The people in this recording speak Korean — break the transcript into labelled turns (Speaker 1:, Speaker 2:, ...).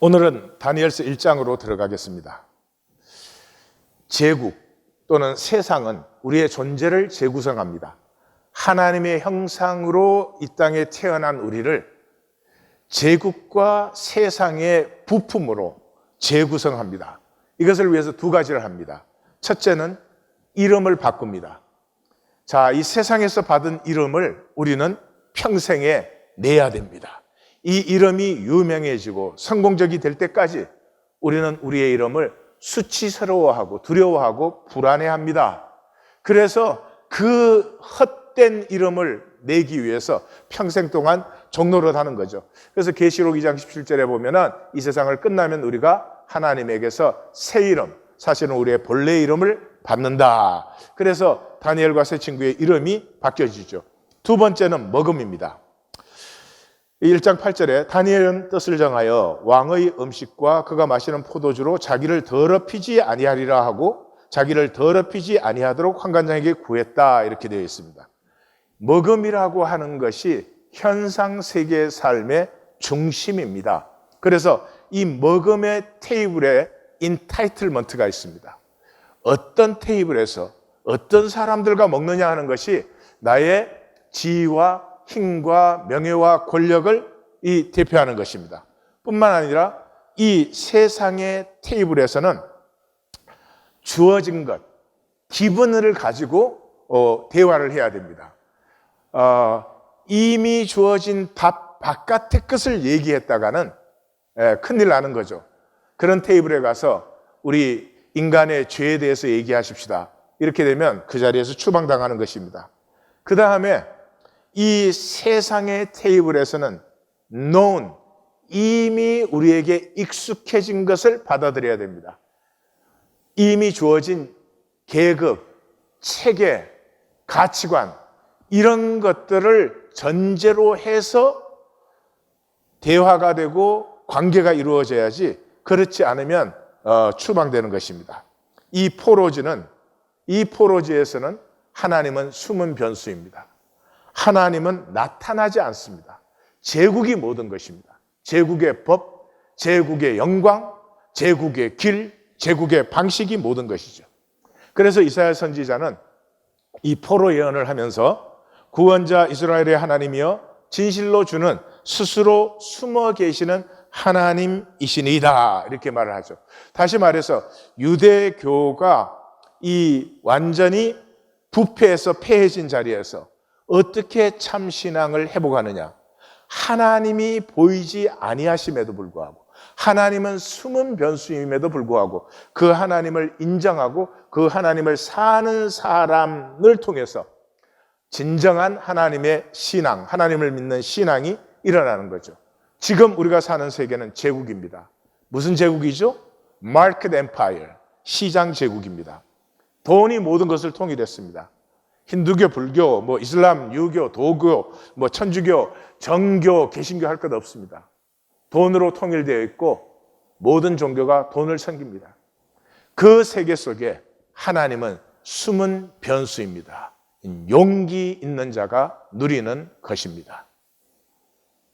Speaker 1: 오늘은 다니엘서 1장으로 들어가겠습니다. 제국 또는 세상은 우리의 존재를 재구성합니다. 하나님의 형상으로 이 땅에 태어난 우리를 제국과 세상의 부품으로 재구성합니다. 이것을 위해서 두 가지를 합니다. 첫째는 이름을 바꿉니다. 자, 이 세상에서 받은 이름을 우리는 평생에 내야 됩니다. 이 이름이 유명해지고 성공적이 될 때까지 우리는 우리의 이름을 수치스러워하고 두려워하고 불안해합니다. 그래서 그 헛된 이름을 내기 위해서 평생 동안 종로를 하는 거죠. 그래서 계시록 2장 17절에 보면은 이 세상을 끝나면 우리가 하나님에게서 새 이름, 사실은 우리의 본래 이름을 받는다. 그래서 다니엘과 새 친구의 이름이 바뀌어지죠. 두 번째는 먹음입니다. 1장 8절에 다니엘은 뜻을 정하여 왕의 음식과 그가 마시는 포도주로 자기를 더럽히지 아니하리라 하고 자기를 더럽히지 아니하도록 환관장에게 구했다 이렇게 되어 있습니다. 먹음이라고 하는 것이 현상 세계의 삶의 중심입니다. 그래서 이 먹음의 테이블에 인타이틀먼트가 있습니다. 어떤 테이블에서 어떤 사람들과 먹느냐 하는 것이 나의 지위와 힘과 명예와 권력을 이 대표하는 것입니다. 뿐만 아니라 이 세상의 테이블에서는 주어진 것, 기분을 가지고 어, 대화를 해야 됩니다. 어, 이미 주어진 밥 바깥의 것을 얘기했다가는 에, 큰일 나는 거죠. 그런 테이블에 가서 우리 인간의 죄에 대해서 얘기하십시다. 이렇게 되면 그 자리에서 추방당하는 것입니다. 그 다음에 이 세상의 테이블에서는 known, 이미 우리에게 익숙해진 것을 받아들여야 됩니다. 이미 주어진 계급, 체계, 가치관, 이런 것들을 전제로 해서 대화가 되고 관계가 이루어져야지 그렇지 않으면 어, 추방되는 것입니다. 이 포로지는 이 포로지에서는 하나님은 숨은 변수입니다. 하나님은 나타나지 않습니다. 제국이 모든 것입니다. 제국의 법, 제국의 영광, 제국의 길, 제국의 방식이 모든 것이죠. 그래서 이사야 선지자는 이 포로 예언을 하면서 구원자 이스라엘의 하나님이여 진실로 주는 스스로 숨어 계시는 하나님이시니이다 이렇게 말을 하죠. 다시 말해서 유대교가 이 완전히 부패해서 폐해진 자리에서 어떻게 참 신앙을 회복하느냐? 하나님이 보이지 아니하심에도 불구하고 하나님은 숨은 변수임에도 불구하고 그 하나님을 인정하고 그 하나님을 사는 사람을 통해서 진정한 하나님의 신앙, 하나님을 믿는 신앙이 일어나는 거죠. 지금 우리가 사는 세계는 제국입니다. 무슨 제국이죠? 마켓 엠파이어, 시장 제국입니다. 돈이 모든 것을 통일했습니다. 힌두교, 불교, 뭐 이슬람, 유교, 도교, 뭐 천주교, 정교, 개신교 할 것 없습니다. 돈으로 통일되어 있고 모든 종교가 돈을 섬깁니다. 그 세계 속에 하나님은 숨은 변수입니다. 용기 있는 자가 누리는 것입니다.